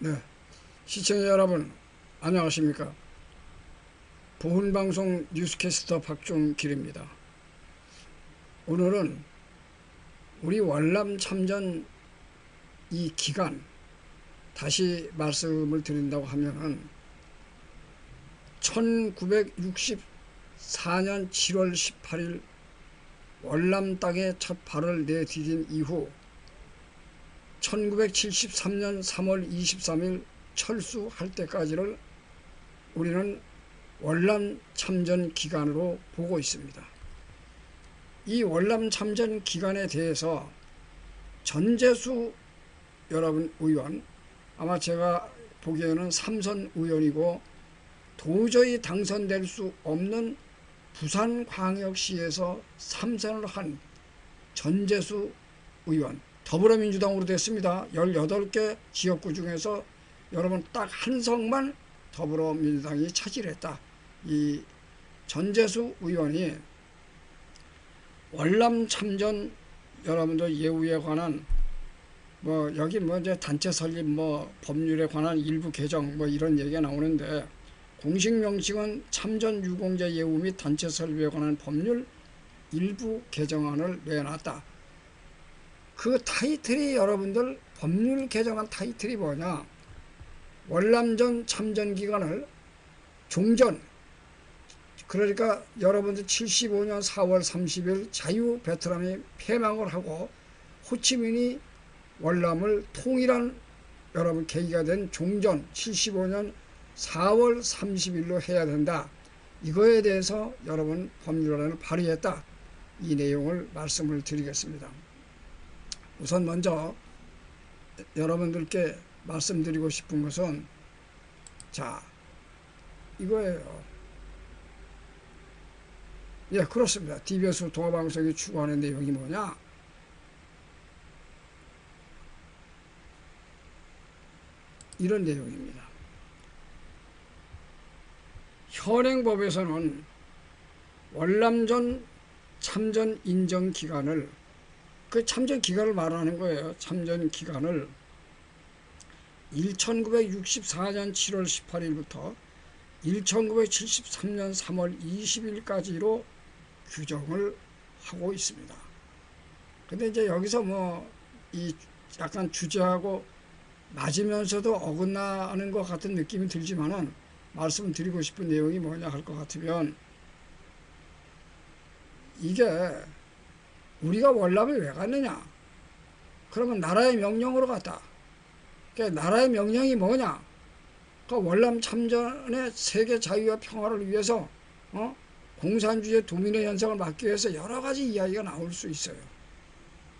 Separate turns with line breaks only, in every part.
네. 시청자 여러분, 안녕하십니까. 보훈방송 뉴스캐스터 박종길입니다. 오늘은 우리 월남 참전 이 기간, 다시 말씀을 드린다고 하면은 1964년 7월 18일 월남 땅에 첫 발을 내디딘 이후 1973년 3월 23일 철수할 때까지를 우리는 월남 참전 기간으로 보고 있습니다. 이 월남 참전 기간에 대해서 전재수 여러분 의원 아마 제가 보기에는 삼선 의원이고 도저히 당선될 수 없는 부산광역시에서 삼선을 한 전재수 의원 더불어민주당으로 됐습니다. 18개 지역구 중에서 여러분 딱한 석만 더불어민주당이 차지했다. 이 전재수 의원이 월남 참전 여러분들 예우에 관한 뭐 여기 뭐 이제 단체 설립 뭐 법률에 관한 일부 개정 뭐 이런 얘기가 나오는데 공식 명칭은 참전 유공자 예우 및 단체 설립에 관한 법률 일부 개정안을 내놨다. 그 타이틀이 여러분들 법률 개정안 타이틀이 뭐냐? 월남전 참전 기간을 종전 그러니까 여러분들 75년 4월 30일 자유 베트남이 폐망을 하고 호치민이 월남을 통일한 여러분 계기가 된 종전 75년 4월 30일로 해야 된다. 이거에 대해서 여러분 법률안을 발의했다. 이 내용을 말씀을 드리겠습니다. 우선 먼저 여러분들께 말씀드리고 싶은 것은 자 이거예요. 예 그렇습니다. DBS 동아방송이 추구하는 내용이 뭐냐 이런 내용입니다. 현행법에서는 월남전 참전 인정 기간을 그 참전 기간을 말하는 거예요. 참전 기간을 1964년 7월 18일부터 1973년 3월 20일까지로 규정을 하고 있습니다. 근데 이제 여기서 뭐 이 약간 주제하고 맞으면서도 어긋나는 것 같은 느낌이 들지만은 말씀 드리고 싶은 내용이 뭐냐 할 것 같으면 이게 우리가 월남에 왜 갔느냐? 그러면 나라의 명령으로 갔다. 그러니까 나라의 명령이 뭐냐? 그 월남 참전의 세계 자유와 평화를 위해서 어? 공산주의 도민의 현상을 막기 위해서 여러 가지 이야기가 나올 수 있어요.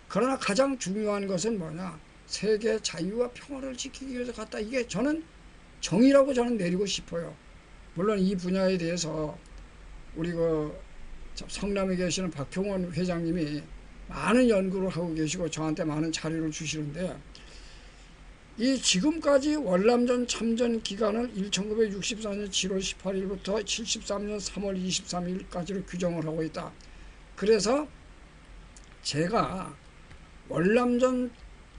그러나 가장 중요한 것은 뭐냐? 세계 자유와 평화를 지키기 위해서 갔다. 이게 저는 정의라고 저는 내리고 싶어요. 물론 이 분야에 대해서 우리 그 성남에 계시는 박형원 회장님이 많은 연구를 하고 계시고 저한테 많은 자료를 주시는데 이 지금까지 월남전 참전 기간을 1964년 7월 18일부터 73년 3월 23일까지로 규정을 하고 있다. 그래서 제가 월남전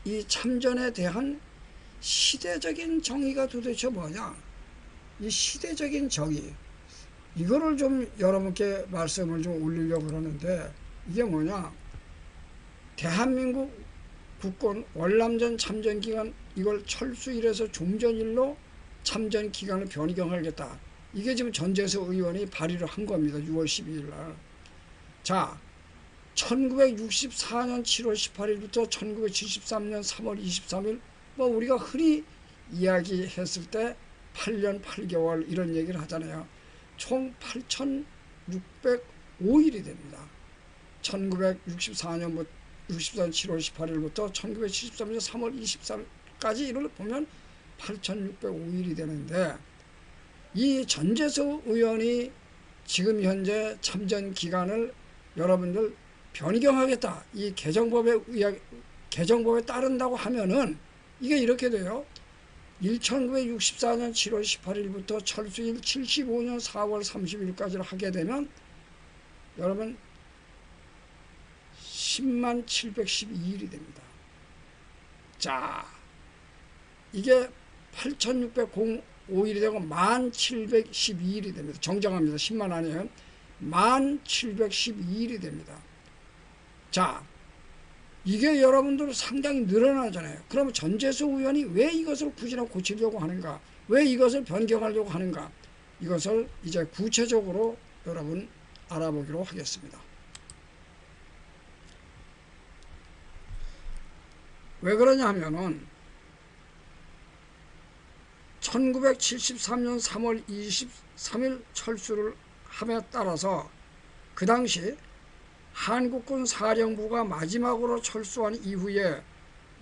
이 참전에 대한 시대적인 정의가 도대체 뭐냐? 이 시대적인 정의 이거를 좀 여러분께 말씀을 좀 올리려고 그러는데 이게 뭐냐? 대한민국 국권 월남전 참전 기간 이걸 철수일에서 종전일로 참전 기간을 변경하겠다. 이게 지금 전재수 의원이 발의를 한 겁니다. 6월 12일 날. 자, 1964년 7월 18일부터 1973년 3월 23일 뭐 우리가 흔히 이야기했을 때 8년 8개월 이런 얘기를 하잖아요. 총 8,605일이 됩니다. 1964년부터 64년 7월 18일부터 1973년 3월 23일까지 이를 보면 8,605일이 되는데 이 전재수 의원이 지금 현재 참전 기간을 여러분들 변경하겠다. 이 개정법에 개정법에 따른다고 하면은 이게 이렇게 돼요. 1964년 7월 18일부터 철수일 75년 4월 30일까지를 하게 되면 여러분 10만 712일이 됩니다. 자, 이게 8605일이 되고 1712일이 됩니다. 정정합니다. 10만 아니에요. 1712일이 됩니다. 자, 이게 여러분들 상당히 늘어나잖아요. 그러면 전재수 의원이 왜 이것을 굳이 고치려고 하는가? 왜 이것을 변경하려고 하는가? 이것을 이제 구체적으로 여러분 알아보기로 하겠습니다. 왜 그러냐 하면은 1973년 3월 23일 철수를 함에 따라서 그 당시 한국군 사령부가 마지막으로 철수한 이후에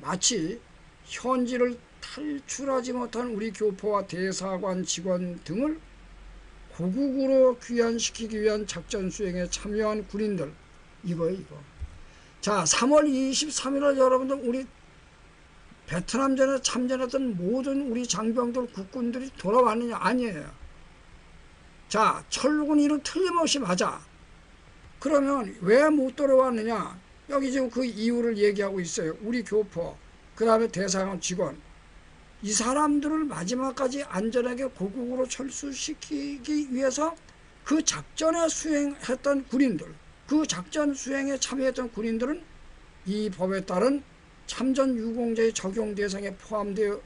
마치 현지를 탈출하지 못한 우리 교포와 대사관 직원 등을 고국으로 귀환시키기 위한 작전 수행에 참여한 군인들. 이거예요 이거. 자 3월 23일을 여러분들 우리 베트남전에 참전했던 모든 우리 장병들 국군들이 돌아왔느냐? 아니에요. 자 철군 이는 틀림없이 맞아 그러면 왜 못 돌아왔느냐? 여기 지금 그 이유를 얘기하고 있어요. 우리 교포 그 다음에 대사관 직원. 이 사람들을 마지막까지 안전하게 고국으로 철수시키기 위해서 그 작전에 수행했던 군인들, 그 작전 수행에 참여했던 군인들은 이 법에 따른 참전 유공자의 적용 대상에 포함되어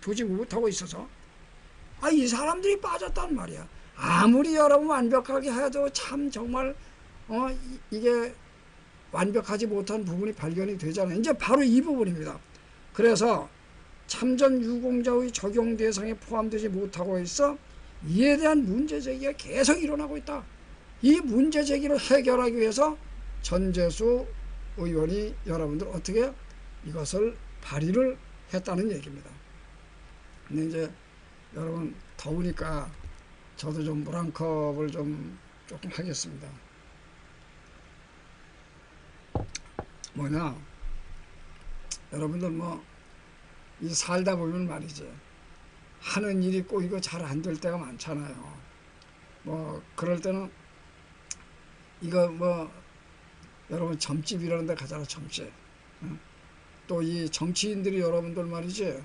두지 못하고 있어서 아, 이 사람들이 빠졌단 말이야. 아무리 여러분 완벽하게 해도 참 정말 어, 이게 완벽하지 못한 부분이 발견이 되잖아요. 이제 바로 이 부분입니다. 그래서 참전 유공자의 적용 대상에 포함되지 못하고 있어 이에 대한 문제 제기가 계속 일어나고 있다. 이 문제 제기를 해결하기 위해서 전재수 의원이 여러분들 어떻게 이것을 발의를 했다는 얘기입니다. 근데 이제 여러분 더우니까 저도 좀 물한 컵을 좀 조금 하겠습니다. 뭐냐 여러분들 뭐 이 살다 보면 말이지 하는 일이 꼬이고 잘 안 될 때가 많잖아요. 뭐 그럴 때는 이거 뭐 여러분 점집 이라는 데 가잖아 점집. 또이 정치인들이 여러분들 말이지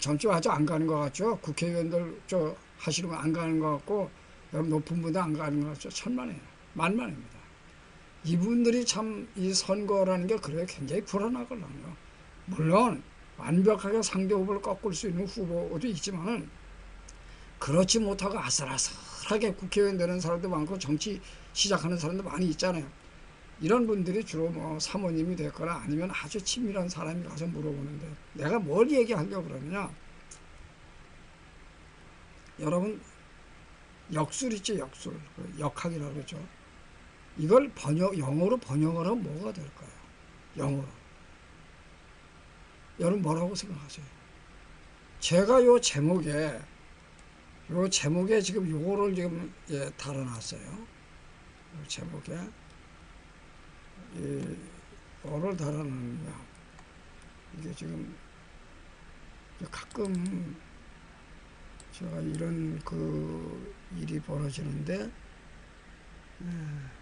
점집 아주 안 가는 것 같죠. 국회의원들 저 하시는 거 안 가는 것 같고 여러분 높은 분도 안 가는 것 같죠. 천만에요. 만만입니다. 이분들이 참 이 선거라는 게 그래 굉장히 불안하거든요. 물론 완벽하게 상대 후보를 꺾을 수 있는 후보도 있지만은 그렇지 못하고 아슬아슬하게 국회의원 되는 사람도 많고 정치 시작하는 사람도 많이 있잖아요. 이런 분들이 주로 뭐 사모님이 됐거나 아니면 아주 친밀한 사람이 가서 물어보는데 내가 뭘 얘기하려고 그러느냐 여러분 역술 있죠 역술 그 역학이라고 그러죠 이걸 번역 영어로 번역을 하면 뭐가 될까요 영어로 여러분 뭐라고 생각하세요? 제가 요 제목에 요 제목에 지금 요거를 지금 예, 달아놨어요. 요 제목에 이 뭐를 달아놨느냐 이게 지금 가끔 제가 이런 그 일이 벌어지는데 예.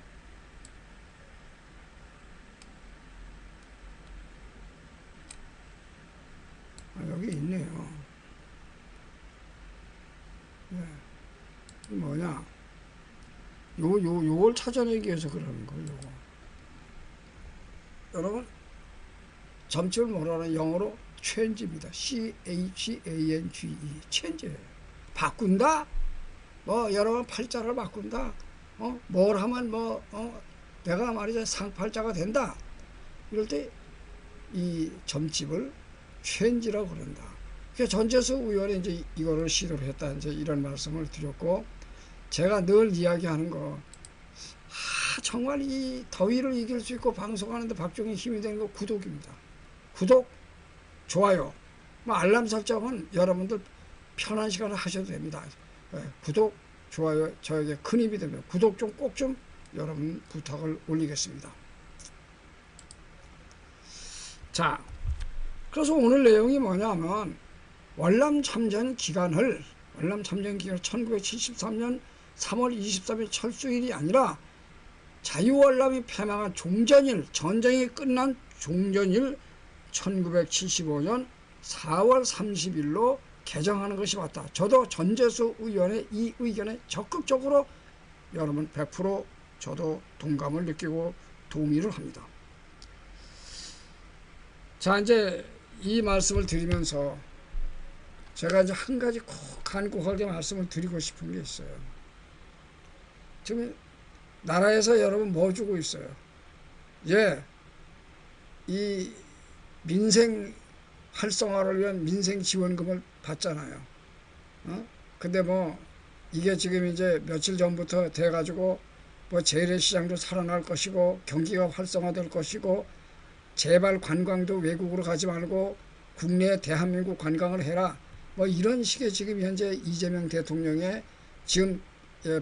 아, 여기 있네요. 네. 뭐냐? 요, 요, 요걸 찾아내기 위해서 그러는 거예요, 요거. 여러분, 점집을 뭐라는 영어로 change입니다. C-H-A-N-G-E. change예요. 바꾼다? 뭐, 여러분 팔자를 바꾼다? 어? 뭘 하면 뭐, 어? 내가 말이죠. 상팔자가 된다? 이럴 때 이 점집을 쉔지라고 그런다. 그 전재수 의원이 이제 이거를 시도를 했다. 이제 이런 말씀을 드렸고, 제가 늘 이야기하는 거, 아, 정말 이 더위를 이길 수 있고 방송하는데 박종희 힘이 되는 거 구독입니다. 구독, 좋아요, 뭐 알람 설정은 여러분들 편한 시간에 하셔도 됩니다. 네, 구독, 좋아요, 저에게 큰 힘이 됩니다. 구독 좀 꼭좀 좀 여러분 부탁을 올리겠습니다. 자, 그래서 오늘 내용이 뭐냐면 월남 참전 기간을 월남 참전 기간 1973년 3월 23일 철수일이 아니라 자유월남이 패망한 종전일 전쟁이 끝난 종전일 1975년 4월 30일로 개정하는 것이 맞다. 저도 전재수 의원의 이 의견에 적극적으로 여러분 100% 저도 동감을 느끼고 동의를 합니다. 자 이제 이 말씀을 드리면서 제가 이제 한 가지 꼭 간곡하게 말씀을 드리고 싶은 게 있어요. 지금 나라에서 여러분 뭐 주고 있어요? 예, 이 민생 활성화를 위한 민생 지원금을 받잖아요. 어? 근데 뭐 이게 지금 이제 며칠 전부터 돼가지고 뭐 재래시장도 살아날 것이고 경기가 활성화될 것이고 제발 관광도 외국으로 가지 말고 국내 대한민국 관광을 해라. 뭐 이런 식의 지금 현재 이재명 대통령의 지금 예,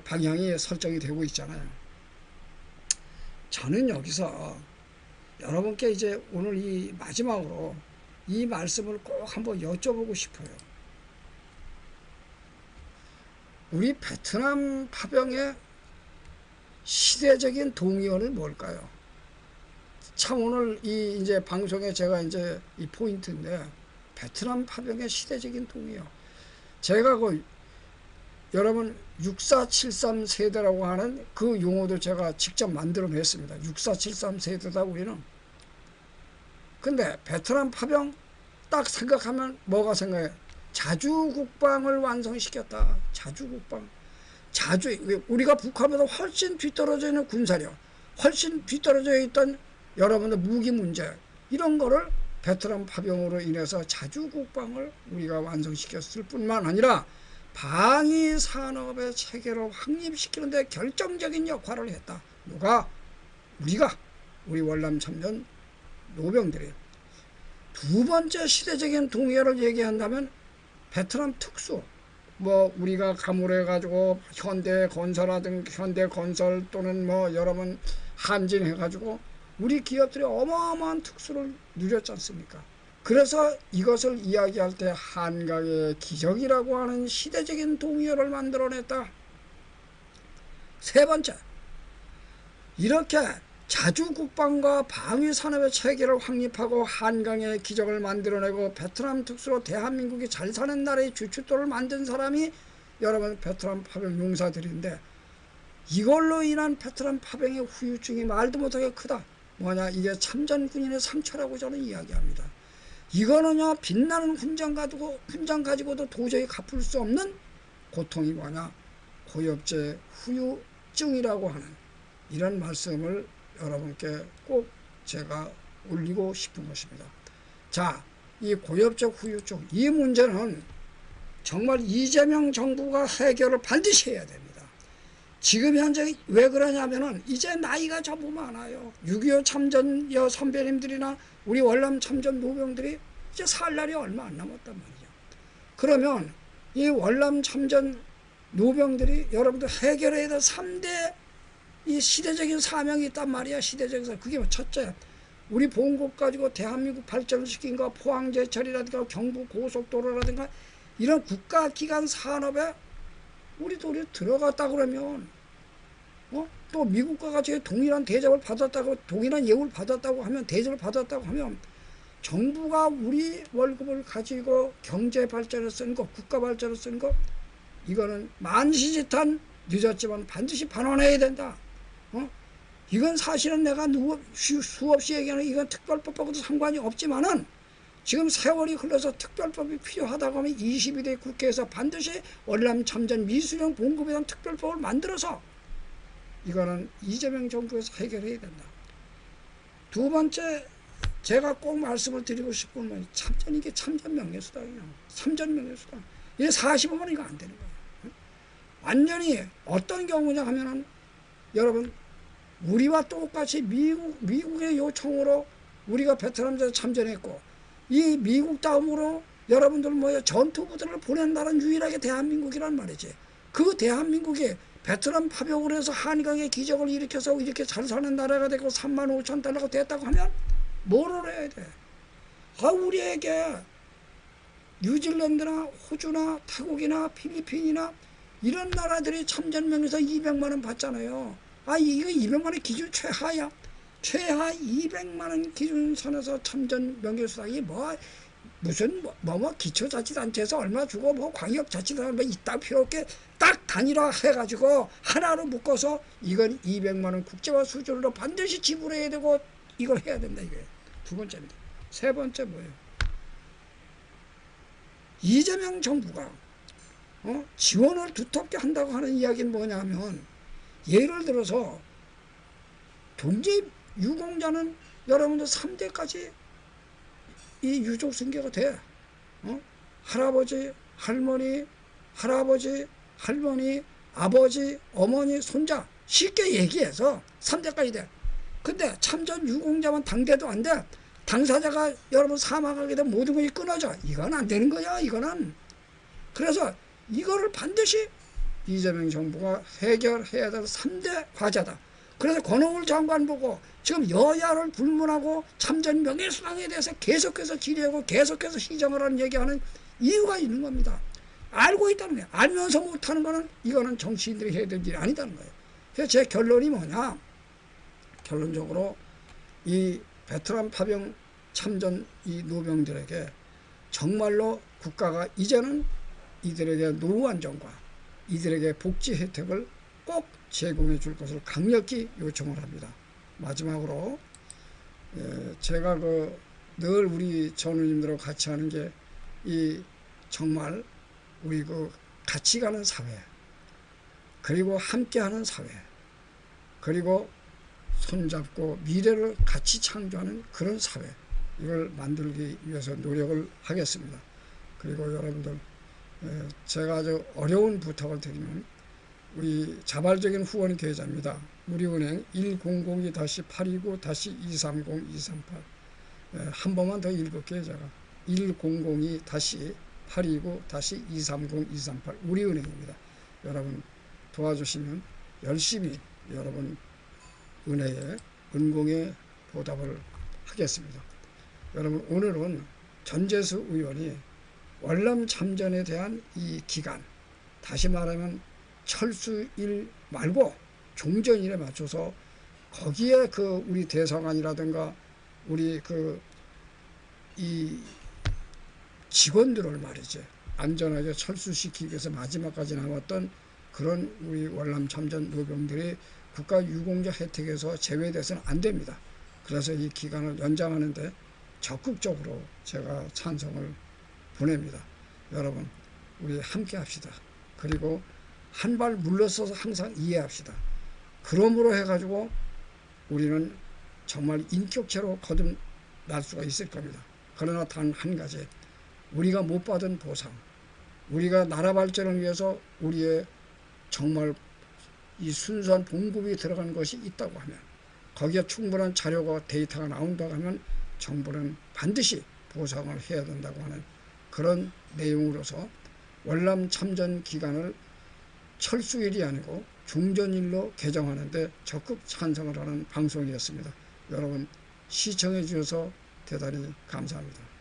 방향이 설정이 되고 있잖아요. 저는 여기서 여러분께 이제 오늘 이 마지막으로 이 말씀을 꼭 한번 여쭤보고 싶어요. 우리 베트남 파병의 시대적인 동의어는 뭘까요? 참 오늘 이 이제 방송에 제가 이제 이 포인트인데 베트남 파병의 시대적인 동의어. 제가 그 여러분 6473 세대라고 하는 그 용어도 제가 직접 만들어냈습니다. 6473 세대다 우리는. 근데 베트남 파병 딱 생각하면 뭐가 생각해? 자주국방을 완성시켰다. 자주국방. 자주 우리가 북한보다 훨씬 뒤떨어져 있는 군사력, 훨씬 뒤떨어져 있던 여러분들 무기 문제 이런 거를 베트남 파병으로 인해서 자주국방을 우리가 완성시켰을 뿐만 아니라 방위 산업의 체계를 확립시키는데 결정적인 역할을 했다. 누가? 우리가 우리 월남 참전 노병들이 두 번째 시대적인 동의어를 얘기한다면 베트남 특수 뭐 우리가 가물해 가지고 현대 건설하든 현대 건설 또는 뭐 여러분 한진 해 가지고 우리 기업들이 어마어마한 특수를 누렸지 않습니까? 그래서 이것을 이야기할 때 한강의 기적이라고 하는 시대적인 동의어를 만들어냈다. 세 번째, 이렇게 자주 국방과 방위 산업의 체계를 확립하고 한강의 기적을 만들어내고 베트남 특수로 대한민국이 잘 사는 나라의 주춧돌을 만든 사람이 여러분 베트남 파병 용사들인데 이걸로 인한 베트남 파병의 후유증이 말도 못하게 크다. 뭐냐 이게 참전군인의 상처라고 저는 이야기합니다. 이거는요 빛나는 훈장 가지고 훈장 가지고도 도저히 갚을 수 없는 고통이 뭐냐 고엽제 후유증이라고 하는 이런 말씀을 여러분께 꼭 제가 올리고 싶은 것입니다. 자, 이 고엽적 후유증 이 문제는 정말 이재명 정부가 해결을 반드시 해야 됩니다. 지금 현재 왜 그러냐면은 이제 나이가 전부 많아요. 6.25 참전 여 선배님들이나 우리 월남 참전 노병들이 이제 살 날이 얼마 안 남았단 말이죠. 그러면 이 월남 참전 노병들이 여러분들 해결해야 될 3대 이 시대적인 사명이 있단 말이야. 시대적인 사명. 그게 뭐 첫째, 우리 본국 가지고 대한민국 발전을 시킨 거, 포항제철이라든가 경부 고속도로라든가 이런 국가기관 산업에 우리 돈이 들어갔다 그러면 어? 또 미국과 같이 동일한 대접을 받았다고 동일한 예우를 받았다고 하면 대접을 받았다고 하면 정부가 우리 월급을 가지고 경제 발전을 쓰는 거, 국가 발전을 쓰는 거 이거는 만시지탄 늦었지만 반드시 반환해야 된다. 어? 이건 사실은 내가 누구 수없이 얘기하는 이건 특별법하고도 상관이 없지만은 지금 세월이 흘러서 특별법이 필요하다고 하면 22대 국회에서 반드시 월남 참전 미수령 봉급에 대한 특별법을 만들어서 이거는 이재명 정부에서 해결해야 된다. 두 번째 제가 꼭 말씀을 드리고 싶은 건 참전 이게 참전 명예수당이야. 참전 명예수당. 이게 45만 이거 안 되는 거야. 완전히 어떤 경우냐 하면은 여러분 우리와 똑같이 미국, 미국의 요청으로 우리가 베트남전에 참전했고, 이 미국 다음으로 여러분들 뭐야, 전투부대를 보낸다는 유일하게 대한민국이란 말이지. 그 대한민국이 베트남 파병을 해서 한강의 기적을 일으켜서 이렇게 잘 사는 나라가 되고 3만 5천 달러가 됐다고 하면 뭐를 해야 돼? 아, 우리에게 뉴질랜드나 호주나 태국이나 필리핀이나 이런 나라들이 참전명에서 200만 원 받잖아요. 아 이거 200만 원 기준 최하야. 최하 200만 원 기준선에서 참전 명예수당이 뭐 무슨 뭐, 뭐, 뭐 기초자치단체에서 얼마 주고 뭐 광역자치단체 뭐 이따 필요 없게 딱 단일화 해가지고 하나로 묶어서 이건 200만 원 국제화 수준으로 반드시 지불해야 되고 이걸 해야 된다 이거예요. 두 번째입니다. 세 번째 뭐예요? 이재명 정부가 어? 지원을 두텁게 한다고 하는 이야기는 뭐냐면 예를 들어서 동지 유공자는 여러분들 3대까지 이 유족 승계가 돼. 어? 할아버지, 할머니, 할아버지, 할머니, 아버지, 어머니, 손자 쉽게 얘기해서 3대까지 돼. 근데 참전 유공자만 당대도 안 돼. 당사자가 여러분 사망하게 되면 모든 것이 끊어져. 이건 안 되는 거야. 이거는. 그래서 이거를 반드시 이재명 정부가 해결해야 될 3대 과제다. 그래서 권오을 장관 보고 지금 여야를 불문하고 참전 명예수당에 대해서 계속해서 질의하고 계속해서 시정을 하는 얘기하는 이유가 있는 겁니다. 알고 있다는 거예요. 알면서 못하는 거는 이거는 정치인들이 해야 될 일이 아니다는 거예요. 그래서 제 결론이 뭐냐? 결론적으로 이 베트남 파병 참전 이 노병들에게 정말로 국가가 이제는 이들에게 노후 안정과 이들에게 복지 혜택을 꼭 제공해 줄 것을 강력히 요청을 합니다. 마지막으로 에, 제가 그 늘 우리 전우님들하고 같이 하는 게 이 정말 우리 그 같이 가는 사회 그리고 함께하는 사회 그리고 손잡고 미래를 같이 창조하는 그런 사회 이걸 만들기 위해서 노력을 하겠습니다. 그리고 여러분들 에, 제가 아주 어려운 부탁을 드리면 우리 자발적인 후원 계좌입니다. 우리은행 100-829-230-238 한 번만 더 읽을게요 제가 100-829-230-238 우리은행입니다. 여러분 도와주시면 열심히 여러분 은혜에 은공에 보답을 하겠습니다. 여러분 오늘은 전재수 의원이 월남 참전에 대한 이 기간 다시 말하면 철수일 말고 종전일에 맞춰서 거기에 그 우리 대사관이라든가 우리 그 이 직원들을 말이지 안전하게 철수시키기 위해서 마지막까지 남았던 그런 우리 월남 참전 노병들이 국가 유공자 혜택에서 제외돼서는 안 됩니다. 그래서 이 기간을 연장하는데 적극적으로 제가 찬성을 보냅니다. 여러분 우리 함께 합시다. 그리고 한 발 물러서서 항상 이해합시다. 그러므로 해가지고 우리는 정말 인격체로 거듭날 수가 있을 겁니다. 그러나 단 한 가지 우리가 못 받은 보상 우리가 나라 발전을 위해서 우리의 정말 이 순수한 봉급이 들어간 것이 있다고 하면 거기에 충분한 자료가 데이터가 나온다고 하면 정부는 반드시 보상을 해야 된다고 하는 그런 내용으로서 월남 참전 기간을 철수일이 아니고 중전일로 개정하는데 적극 찬성을 하는 방송이었습니다. 여러분 시청해 주셔서 대단히 감사합니다.